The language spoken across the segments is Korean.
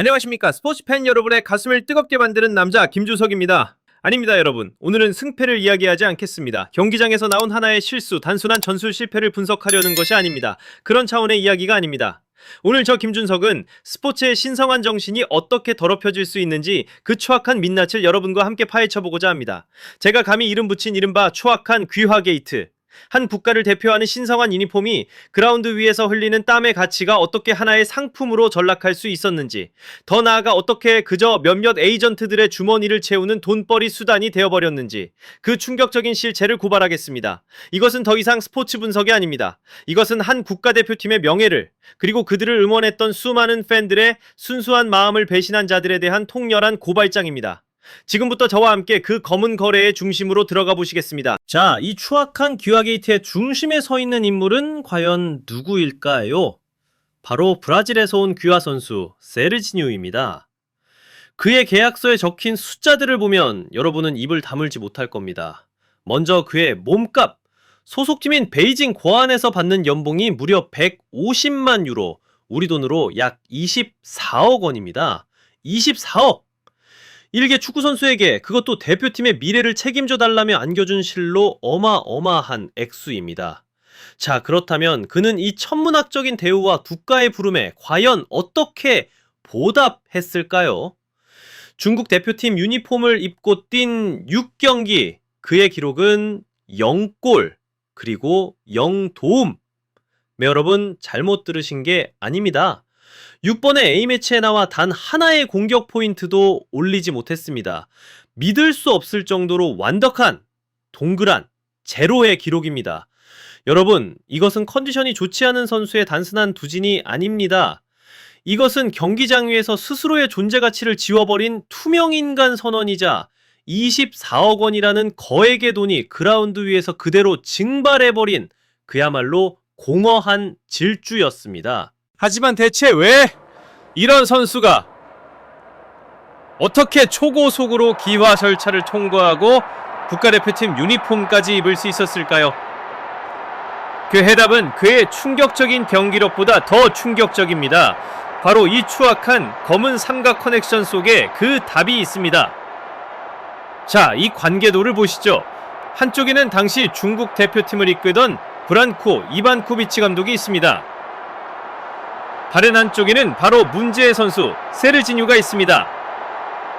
안녕하십니까 스포츠 팬 여러분의 가슴을 뜨겁게 만드는 남자 김주석입니다. 아닙니다 여러분 오늘은 승패를 이야기하지 않겠습니다. 경기장에서 나온 하나의 실수 단순한 전술 실패를 분석하려는 것이 아닙니다. 그런 차원의 이야기가 아닙니다. 오늘 저 김준석은 스포츠의 신성한 정신이 어떻게 더럽혀질 수 있는지 그 추악한 민낯을 여러분과 함께 파헤쳐보고자 합니다. 제가 감히 이름 붙인 이른바 추악한 귀화 게이트. 한 국가를 대표하는 신성한 유니폼이 그라운드 위에서 흘리는 땀의 가치가 어떻게 하나의 상품으로 전락할 수 있었는지, 더 나아가 어떻게 그저 몇몇 에이전트들의 주머니를 채우는 돈벌이 수단이 되어버렸는지, 그 충격적인 실체를 고발하겠습니다. 이것은 더 이상 스포츠 분석이 아닙니다. 이것은 한 국가대표팀의 명예를, 그리고 그들을 응원했던 수많은 팬들의 순수한 마음을 배신한 자들에 대한 통렬한 고발장입니다. 지금부터 저와 함께 그 검은 거래의 중심으로 들어가 보시겠습니다. 자, 이 추악한 귀화 게이트의 중심에 서 있는 인물은 과연 누구일까요? 바로 브라질에서 온 귀화 선수 세르지뉴입니다. 그의 계약서에 적힌 숫자들을 보면 여러분은 입을 다물지 못할 겁니다. 먼저 그의 몸값, 소속팀인 베이징 고안에서 받는 연봉이 무려 150만 유로, 우리 돈으로 약 24억 원입니다. 24억! 일개 축구선수에게 그것도 대표팀의 미래를 책임져 달라며 안겨준 실로 어마어마한 액수입니다. 자, 그렇다면 그는 이 천문학적인 대우와 국가의 부름에 과연 어떻게 보답했을까요? 중국 대표팀 유니폼을 입고 뛴 6경기, 그의 기록은 0골, 그리고 0도움. 네, 여러분, 잘못 들으신 게 아닙니다. 6번의 A매치에 나와 단 하나의 공격 포인트도 올리지 못했습니다. 믿을 수 없을 정도로 완벽한, 동그란, 제로의 기록입니다. 여러분, 이것은 컨디션이 좋지 않은 선수의 단순한 두진이 아닙니다. 이것은 경기장 위에서 스스로의 존재 가치를 지워버린 투명인간 선언이자 24억 원이라는 거액의 돈이 그라운드 위에서 그대로 증발해버린 그야말로 공허한 질주였습니다. 하지만 대체 왜 이런 선수가 어떻게 초고속으로 기화 절차를 통과하고 국가대표팀 유니폼까지 입을 수 있었을까요? 그 해답은 그의 충격적인 경기력보다 더 충격적입니다. 바로 이 추악한 검은 삼각 커넥션 속에 그 답이 있습니다. 자, 이 관계도를 보시죠. 한쪽에는 당시 중국 대표팀을 이끌던 브란코 이반코비치 감독이 있습니다. 다른 한쪽에는 바로 문제의 선수 세르지뉴가 있습니다.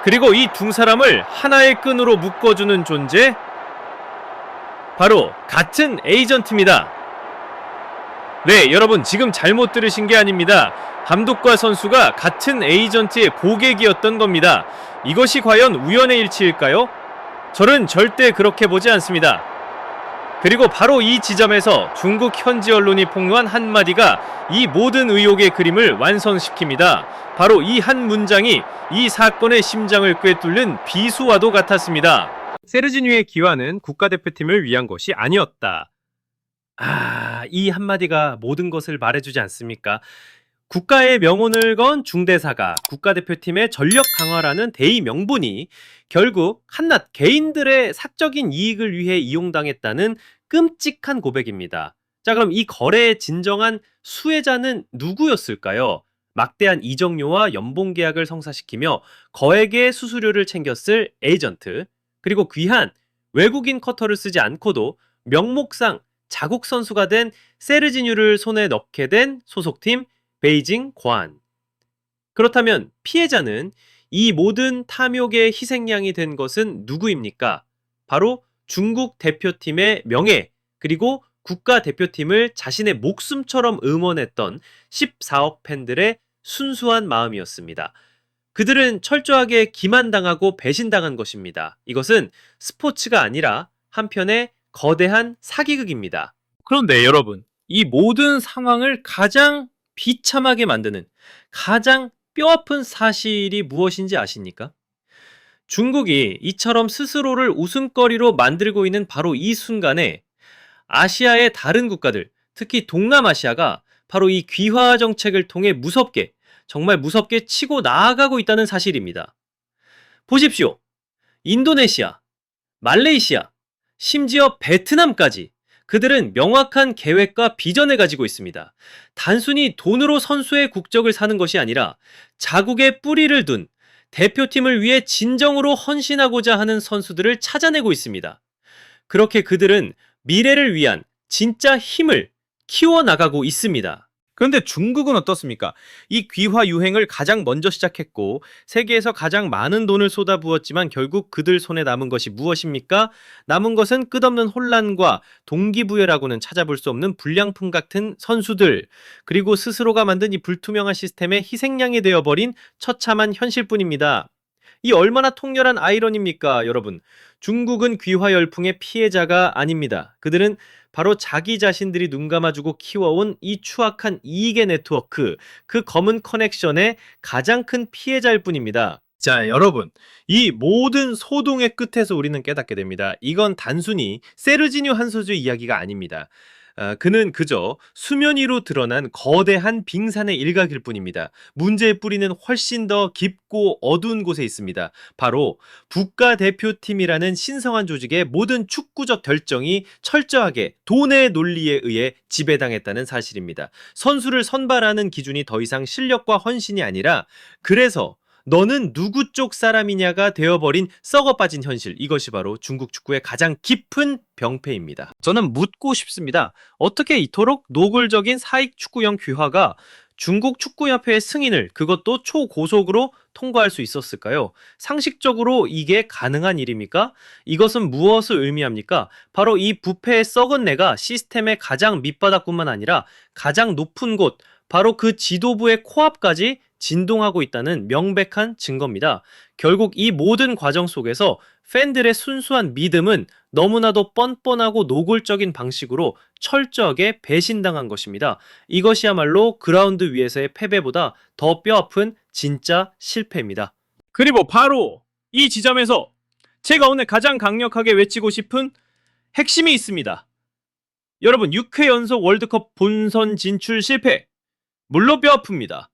그리고 이 두 사람을 하나의 끈으로 묶어주는 존재 바로 같은 에이전트입니다. 네, 여러분 지금 잘못 들으신 게 아닙니다. 감독과 선수가 같은 에이전트의 고객이었던 겁니다. 이것이 과연 우연의 일치일까요? 저는 절대 그렇게 보지 않습니다. 그리고 바로 이 지점에서 중국 현지 언론이 폭로한 한마디가 이 모든 의혹의 그림을 완성시킵니다. 바로 이 한 문장이 이 사건의 심장을 꿰뚫는 비수와도 같았습니다. 세르지뉴의 기화는 국가대표팀을 위한 것이 아니었다. 아, 이 한마디가 모든 것을 말해주지 않습니까? 국가의 명운을 건 중대사가 국가대표팀의 전력 강화라는 대의 명분이 결국 한낱 개인들의 사적인 이익을 위해 이용당했다는 끔찍한 고백입니다. 자, 그럼 이 거래의 진정한 수혜자는 누구였을까요? 막대한 이적료와 연봉 계약을 성사시키며 거액의 수수료를 챙겼을 에이전트, 그리고 귀한 외국인 커터를 쓰지 않고도 명목상 자국 선수가 된 세르지뉴를 손에 넣게 된 소속팀 베이징 고안. 그렇다면 피해자는 이 모든 탐욕의 희생양이 된 것은 누구입니까? 바로 중국 대표팀의 명예, 그리고 국가 대표팀을 자신의 목숨처럼 응원했던 14억 팬들의 순수한 마음이었습니다. 그들은 철저하게 기만당하고 배신당한 것입니다. 이것은 스포츠가 아니라 한편의 거대한 사기극입니다. 그런데 여러분, 이 모든 상황을 가장 비참하게 만드는 가장 뼈아픈 사실이 무엇인지 아십니까? 중국이 이처럼 스스로를 웃음거리로 만들고 있는 바로 이 순간에 아시아의 다른 국가들, 특히 동남아시아가 바로 이 귀화 정책을 통해 무섭게, 정말 무섭게 치고 나아가고 있다는 사실입니다. 보십시오. 인도네시아, 말레이시아, 심지어 베트남까지 그들은 명확한 계획과 비전을 가지고 있습니다. 단순히 돈으로 선수의 국적을 사는 것이 아니라 자국의 뿌리를 둔 대표팀을 위해 진정으로 헌신하고자 하는 선수들을 찾아내고 있습니다. 그렇게 그들은 미래를 위한 진짜 힘을 키워나가고 있습니다. 그런데 중국은 어떻습니까? 이 귀화 유행을 가장 먼저 시작했고 세계에서 가장 많은 돈을 쏟아부었지만 결국 그들 손에 남은 것이 무엇입니까? 남은 것은 끝없는 혼란과 동기부여라고는 찾아볼 수 없는 불량품 같은 선수들 그리고 스스로가 만든 이 불투명한 시스템의 희생양이 되어버린 처참한 현실뿐입니다. 이 얼마나 통렬한 아이러니입니까, 여러분? 중국은 귀화 열풍의 피해자가 아닙니다. 그들은 바로 자기 자신들이 눈 감아주고 키워온 이 추악한 이익의 네트워크, 그 검은 커넥션의 가장 큰 피해자일 뿐입니다. 자, 여러분. 이 모든 소동의 끝에서 우리는 깨닫게 됩니다. 이건 단순히 세르지뉴 한 선수의 이야기가 아닙니다. 아, 그는 그저 수면 위로 드러난 거대한 빙산의 일각일 뿐입니다. 문제의 뿌리는 훨씬 더 깊고 어두운 곳에 있습니다. 바로 국가대표팀이라는 신성한 조직의 모든 축구적 결정이 철저하게 돈의 논리에 의해 지배당했다는 사실입니다. 선수를 선발하는 기준이 더 이상 실력과 헌신이 아니라 그래서 너는 누구 쪽 사람이냐가 되어버린 썩어 빠진 현실. 이것이 바로 중국 축구의 가장 깊은 병폐입니다. 저는 묻고 싶습니다. 어떻게 이토록 노골적인 사익 축구형 귀화가 중국 축구협회의 승인을 그것도 초고속으로 통과할 수 있었을까요? 상식적으로 이게 가능한 일입니까? 이것은 무엇을 의미합니까? 바로 이 부패의 썩은 내가 시스템의 가장 밑바닥뿐만 아니라 가장 높은 곳, 바로 그 지도부의 코앞까지 진동하고 있다는 명백한 증거입니다. 결국 이 모든 과정 속에서 팬들의 순수한 믿음은 너무나도 뻔뻔하고 노골적인 방식으로 철저하게 배신당한 것입니다. 이것이야말로 그라운드 위에서의 패배보다 더 뼈아픈 진짜 실패입니다. 그리고 바로 이 지점에서 제가 오늘 가장 강력하게 외치고 싶은 핵심이 있습니다. 여러분 6회 연속 월드컵 본선 진출 실패. 물론 뼈 아픕니다.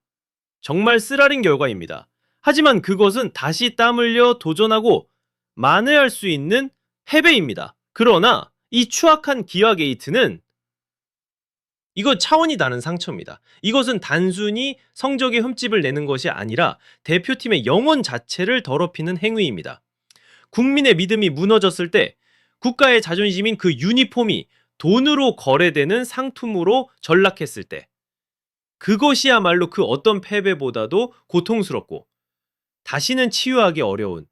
정말 쓰라린 결과입니다. 하지만 그것은 다시 땀 흘려 도전하고 만회할 수 있는 패배입니다. 그러나 이 추악한 기아 게이트는 이거 차원이 다른 상처입니다. 이것은 단순히 성적의 흠집을 내는 것이 아니라 대표팀의 영혼 자체를 더럽히는 행위입니다. 국민의 믿음이 무너졌을 때 국가의 자존심인 그 유니폼이 돈으로 거래되는 상품으로 전락했을 때 그것이야말로 그 어떤 패배보다도 고통스럽고 다시는 치유하기 어려운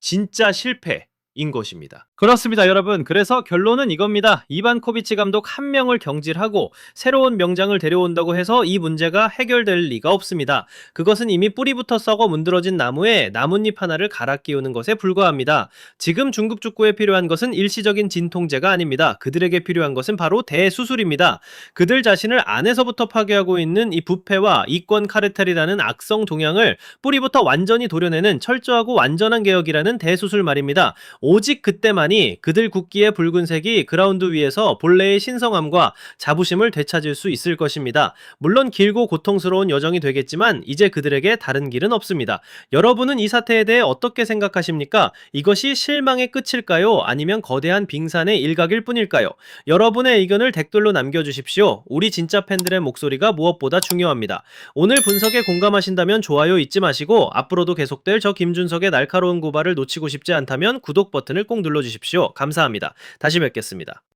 진짜 실패 인 것입니다. 그렇습니다, 여러분. 그래서 결론은 이겁니다. 이반 코비치 감독 한 명을 경질하고 새로운 명장을 데려온다고 해서 이 문제가 해결될 리가 없습니다. 그것은 이미 뿌리부터 썩어 문드러진 나무에 나뭇잎 하나를 갈아 끼우는 것에 불과합니다. 지금 중국 축구에 필요한 것은 일시적인 진통제가 아닙니다. 그들에게 필요한 것은 바로 대수술입니다. 그들 자신을 안에서부터 파괴하고 있는 이 부패와 이권 카르텔이라는 악성 동향을 뿌리부터 완전히 도려내는 철저하고 완전한 개혁이라는 대수술 말입니다. 오직 그때만이 그들 국기의 붉은색이 그라운드 위에서 본래의 신성함과 자부심을 되찾을 수 있을 것입니다. 물론 길고 고통스러운 여정이 되겠지만 이제 그들에게 다른 길은 없습니다. 여러분은 이 사태에 대해 어떻게 생각하십니까? 이것이 실망의 끝일까요? 아니면 거대한 빙산의 일각일 뿐일까요? 여러분의 의견을 댓글로 남겨주십시오. 우리 진짜 팬들의 목소리가 무엇보다 중요합니다. 오늘 분석에 공감하신다면 좋아요 잊지 마시고 앞으로도 계속될 저 김준석의 날카로운 고발을 놓치고 싶지 않다면 버튼을 꼭 눌러주십시오. 감사합니다. 다시 뵙겠습니다.